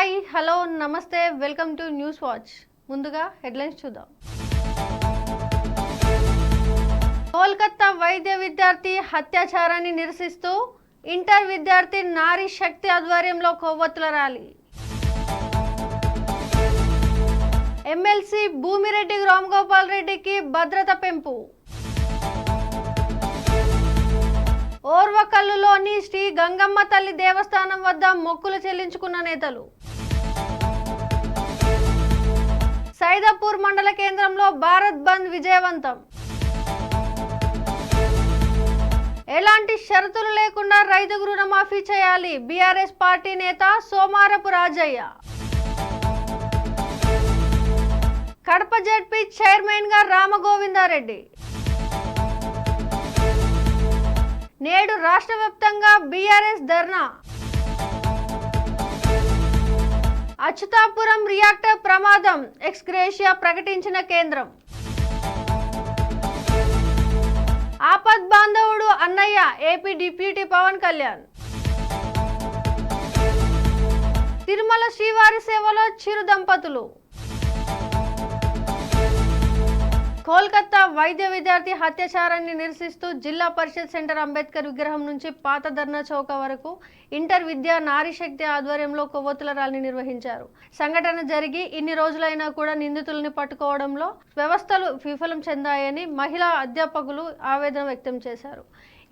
Hi hello నమస్తే welcome to news watch ముందుగా headlines చూద్దాం. కోల్కత్తా వైద్య విద్యార్థి హత్యాచారాన్ని నిరసిస్తూ ఇంటర్ విద్యార్థి నారీ శక్తి ఆధ్వర్యంలో కొవ్వొత్తుల ర్యాలీ. ఎమ్మెల్సీ భూమిరెడ్డి రామ్గోపాల్ రెడ్డికి భద్రత పెంపు. ఓర్వకల్లులోని శ్రీ గంగమ్మ తల్లి దేవస్థానం వద్ద మొక్కులు చెల్లించుకున్న నేతలు. సైదాపూర్ మండల కేంద్రంలో భారత్ బంద్ విజయవంతం. ఎలాంటి షరతులు లేకుండా రైతుకు రుణమాఫీ చేయాలి? బీఆర్ఎస్ పార్టీ నేత సోమారపు రాజయ్య. కడప జడ్పీ చైర్మన్గా రామగోవిందారెడ్డి. నేడు రాష్ట్ర వ్యాప్తంగా బీఆర్ఎస్ ధర్నా. అచ్యుతాపురం రియాక్టర్ ప్రమాదం ఎక్స్గ్రేషియా ప్రకటించిన కేంద్రం. ఆపద్ బాంధవుడు అన్నయ్య ఏపీ డిప్యూటీ పవన్ కళ్యాణ్. తిరుమల శ్రీవారి సేవలో చిరు దంపతులు. కోల్కతా వైద్య విద్యార్థి అత్యాచారాన్ని నిరసిస్తూ జిల్లా పరిషత్ సెంటర్ అంబేద్కర్ విగ్రహం నుంచి పాత ధర్నా చౌక వరకు ఇంటర్ విద్యా నారీశక్తి ఆధ్వర్యంలో కొవ్వొత్తుల ర్యాలీ నిర్వహించారు. సంఘటన జరిగి ఇన్ని రోజులైనా కూడా నిందితుల్ని పట్టుకోవడంలో వ్యవస్థలు విఫలం చెందాయని మహిళా అధ్యాపకులు ఆవేదన వ్యక్తం చేశారు.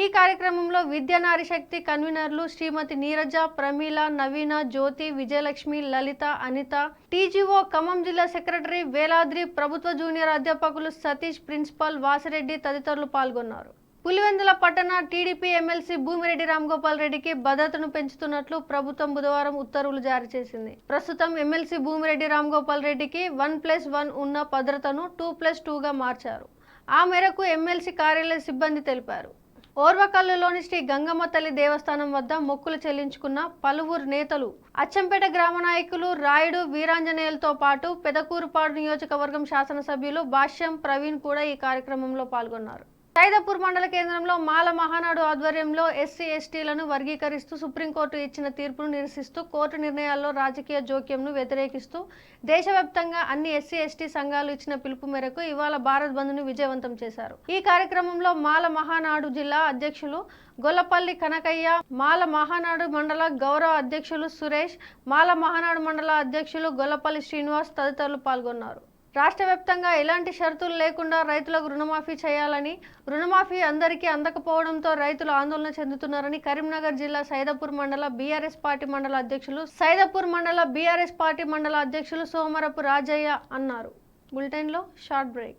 ఈ కార్యక్రమంలో విద్యా నారీ శక్తి కన్వీనర్లు శ్రీమతి నీరజ ప్రమీల నవీన జ్యోతి విజయలక్ష్మి లలిత అనిత టీజీఓ ఖమ్మం జిల్లా సెక్రటరీ వేలాద్రి ప్రభుత్వ జూనియర్ అధ్యాపకులు సతీష్ ప్రిన్సిపాల్ వాసిరెడ్డి తదితరులు పాల్గొన్నారు. పులివెందుల పట్టణ టీడీపీ ఎమ్మెల్సీ భూమిరెడ్డి రామ్గోపాల్ రెడ్డికి భద్రతను పెంచుతున్నట్లు ప్రభుత్వం బుధవారం ఉత్తర్వులు జారీ చేసింది. ప్రస్తుతం ఎమ్మెల్సీ భూమిరెడ్డి రామ్గోపాల్ రెడ్డికి వన్ ప్లస్ వన్ ఉన్న భద్రతను టూ ప్లస్ టూగా మార్చారు. ఆ మేరకు ఎమ్మెల్సీ కార్యాలయ సిబ్బంది తెలిపారు. ఓర్వకల్లులోని శ్రీ గంగమ్మ తల్లి దేవస్థానం వద్ద మొక్కులు చెల్లించుకున్న పలువురు నేతలు అచ్చంపేట గ్రామ నాయకులు రాయుడు వీరాంజనేయులతో పాటు పెదకూరుపాడు నియోజకవర్గం శాసనసభ్యులు భాష్యం ప్రవీణ్ కూడా ఈ కార్యక్రమంలో పాల్గొన్నారు. సైదాపూర్ మండల కేంద్రంలో మాల మహానాడు ఆధ్వర్యంలో ఎస్సీ ఎస్టీలను వర్గీకరిస్తూ సుప్రీంకోర్టు ఇచ్చిన తీర్పును నిరసిస్తూ కోర్టు నిర్ణయాల్లో రాజకీయ జోక్యంను వ్యతిరేకిస్తూ దేశవ్యాప్తంగా అన్ని ఎస్సీ ఎస్టీ సంఘాలు ఇచ్చిన పిలుపు మేరకు ఇవాళ భారత్ బంద్ను విజయవంతం చేశారు. ఈ కార్యక్రమంలో మాల మహానాడు జిల్లా అధ్యక్షులు గొల్లపల్లి కనకయ్య మాల మహానాడు మండల గౌరవ అధ్యక్షులు సురేష్ మాల మహానాడు మండల అధ్యక్షులు గొల్లపల్లి శ్రీనివాస్ తదితరులు పాల్గొన్నారు. రాష్ట్ర వ్యాప్తంగా ఎలాంటి షరతులు లేకుండా రైతులకు రుణమాఫీ చేయాలని రుణమాఫీ అందరికీ అందకపోవడంతో రైతులు ఆందోళన చెందుతున్నారని కరీంనగర్ జిల్లా సైదాపూర్ మండల బీఆర్ఎస్ పార్టీ మండల అధ్యక్షులు సైదాపూర్ మండల బీఆర్ఎస్ పార్టీ మండల అధ్యక్షులు సోమరపు రాజయ్య అన్నారు. బులెటిన్లో షార్ట్ బ్రేక్.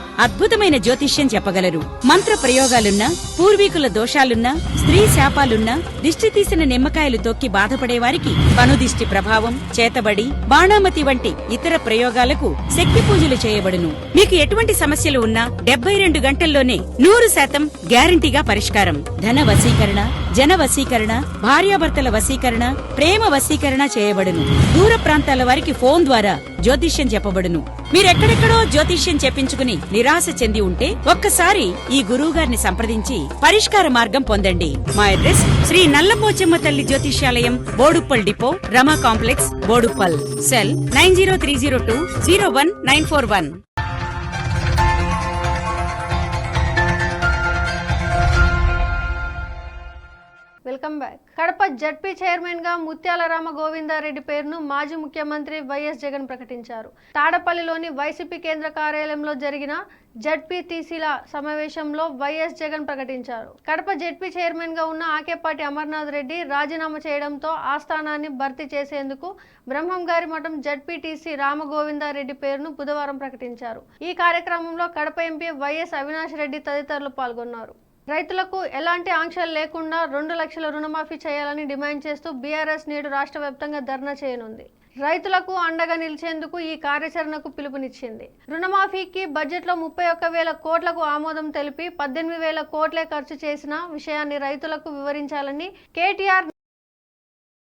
అద్భుతమైన జ్యోతిష్యం చెప్పగలరు. మంత్ర ప్రయోగాలున్నా పూర్వీకుల దోషాలున్నా స్త్రీ శాపాలున్నా దిష్టి తీసిన నిమ్మకాయలు తొక్కి బాధపడేవారికి పనుదిష్టి ప్రభావం చేతబడి బాణామతి వంటి ఇతర ప్రయోగాలకు శక్తి పూజలు చేయబడును. మీకు ఎటువంటి సమస్యలు ఉన్నా డెబ్బై రెండు గంటల్లోనే నూరు శాతం గ్యారంటీగా పరిష్కారం. ధన వశీకరణ జన వశీకరణ భార్యాభర్తల వశీకరణ ప్రేమ వశీకరణ చేయబడును. దూర ప్రాంతాల వారికి ఫోన్ ద్వారా జ్యోతిష్యం చెప్పబడును. మీరెక్కడెక్కడో జ్యోతిష్యం చెప్పించుకుని నిరాశ చెంది ఉంటే ఒక్కసారి ఈ గురువు గారిని సంప్రదించి పరిష్కార మార్గం పొందండి. మా అడ్రస్ శ్రీ నల్లపోచమ్మ తల్లి జ్యోతిష్యాలయం Boduppal depot Rama complex Boduppal. Cell nine zero three zero two zero one nine four one. Welcome back. Kadapa ZP చైర్మన్గా ముత్యాల రామ గోవిందారెడ్డి పేరును మాజీ ముఖ్యమంత్రి వైఎస్ జగన్ ప్రకటించారు. తాడపల్లిలోని వైసీపీ కేంద్ర కార్యాలయంలో జరిగిన జడ్పీటీసీల సమావేశంలో వైఎస్ జగన్ ప్రకటించారు. కడప జడ్పీ చైర్మన్గా ఉన్న ఆకేపాటి అమర్నాథ్ రెడ్డి రాజీనామా చేయడంతో ఆ స్థానాన్ని భర్తీ చేసేందుకు బ్రహ్మంగారి మఠం జడ్పీటీసీ రామగోవిందారెడ్డి పేరును బుధవారం ప్రకటించారు. ఈ కార్యక్రమంలో కడప ఎంపీ వైఎస్ అవినాష్ రెడ్డి తదితరులు పాల్గొన్నారు. రైతులకు ఎలాంటి ఆంక్షలు లేకుండా రెండు లక్షల రుణమాఫీ చేయాలని డిమాండ్ చేస్తూ బీఆర్ఎస్ నేడు రాష్ట్ర వ్యాప్తంగా ధర్నా చేయనుంది. రైతులకు అండగా నిలిచేందుకు ఈ కార్యాచరణకు పిలుపునిచ్చింది. రుణమాఫీకి బడ్జెట్లో ముప్పై ఒక్క వేల కోట్లకు ఆమోదం తెలిపి పద్దెనిమిది వేల కోట్లే ఖర్చు చేసిన విషయాన్ని రైతులకు వివరించాలని కేటీఆర్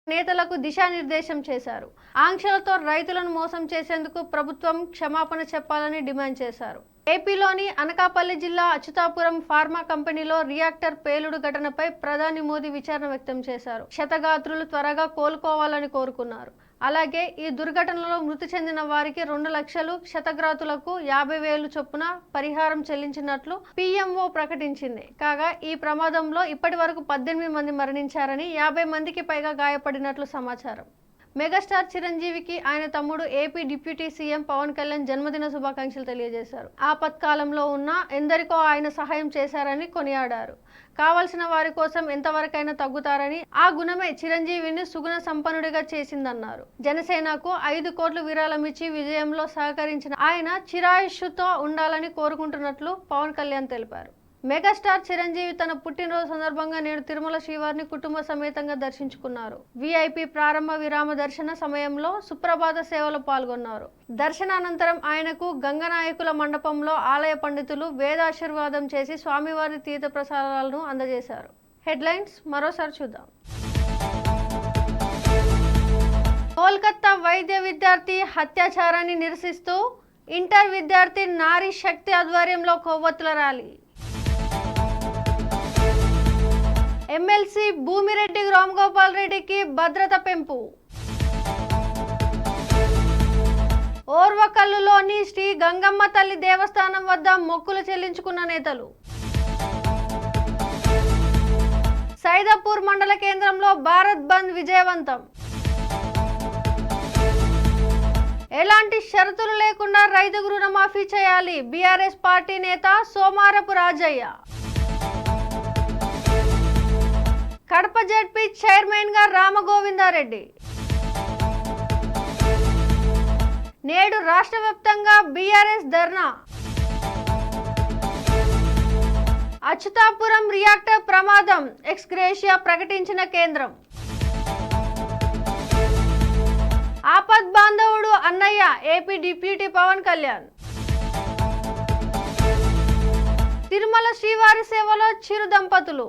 నేతలకు దిశానిర్దేశం చేశారు. ఆంక్షలతో రైతులను మోసం చేసేందుకు ప్రభుత్వం క్షమాపణ చెప్పాలని డిమాండ్ చేశారు. ఏపీలోని అనకాపల్లి జిల్లా అచ్యుతాపురం ఫార్మా కంపెనీలో రియాక్టర్ పేలుడు ఘటనపై ప్రధాని మోదీ విచారణ వ్యక్తం చేశారు. క్షతగాత్రులు త్వరగా కోలుకోవాలని కోరుకున్నారు. అలాగే ఈ దుర్ఘటనలో మృతి చెందిన వారికి రెండు లక్షలు క్షతగ్రాతులకు యాభై వేలు చొప్పున పరిహారం చెల్లించినట్లు పీఎంఓ ప్రకటించింది. కాగా ఈ ప్రమాదంలో ఇప్పటి వరకు పద్దెనిమిది మంది మరణించారని యాభై మందికి పైగా గాయపడినట్లు సమాచారం. మెగాస్టార్ చిరంజీవికి ఆయన తమ్ముడు AP deputy CM Pawan Kalyan జన్మదిన శుభాకాంక్షలు తెలియజేశారు. ఆపత్కాలంలో ఉన్న ఎందరికో ఆయన సహాయం చేశారని కొనియాడారు. కావలసిన వారి కోసం ఎంతవరకైనా తగ్గుతారని ఆ గుణమే చిరంజీవిని సుగుణ సంపన్నుడిగా చేసిందన్నారు. జనసేనకు ఐదు కోట్లు విరాళమిచ్చి విజయంలో సహకరించిన ఆయన చిరాయుష్తో ఉండాలని కోరుకుంటున్నట్లు పవన్ కళ్యాణ్ తెలిపారు. మెగాస్టార్ చిరంజీవి తన పుట్టినరోజు సందర్భంగా నేడు తిరుమల శ్రీవారిని కుటుంబ సమేతంగా దర్శించుకున్నారు. వీఐపీ ప్రారంభ విరామ దర్శన సమయంలో సుప్రభాత సేవలో పాల్గొన్నారు. దర్శనానంతరం ఆయనకు గంగనాయకుల మండపంలో ఆలయ పండితులు వేదాశీర్వాదం చేసి స్వామివారి తీర్థ ప్రసాదాలను అందజేశారు. హెడ్లైన్స్ మరోసారి చూద్దాం. కోల్కత్తా వైద్య విద్యార్థి హత్యాచారాన్ని నిరసిస్తూ ఇంటర్ విద్యార్థి నారీ శక్తి ఆధ్వర్యంలో కొవ్వొత్తుల ర్యాలీ. ఎమ్మెల్సీ భూమిరెడ్డి రామ్గోపాల్ రెడ్డికి భద్రత పెంపు. ఓర్వకల్లులోని శ్రీ గంగమ్మ తల్లి దేవస్థానం వద్ద మొక్కులు చెల్లించుకున్న నేతలు. సైదాపూర్ మండల కేంద్రంలో భారత్ బంద్ విజయవంతం. ఎలాంటి షరతులు లేకుండా రైతుకు రుణమాఫీ చేయాలి బీఆర్ఎస్ పార్టీ నేత సోమారపు రాజయ్య. కడప జడ్పీ చైర్మన్గా రామగోవిందారెడ్డి. నేడు రాష్ట్ర వ్యాప్తంగా బీఆర్ఎస్ ధర్నా. అచ్యుతాపురం రియాక్టర్ ప్రమాదం ఎక్స్గ్రేషియా ప్రకటించిన కేంద్రం. ఆపద్ బాంధవుడు అన్నయ్య ఏపీ డిప్యూటీ పవన్ కళ్యాణ్. తిరుమల శ్రీవారి సేవలో చిరు దంపతులు.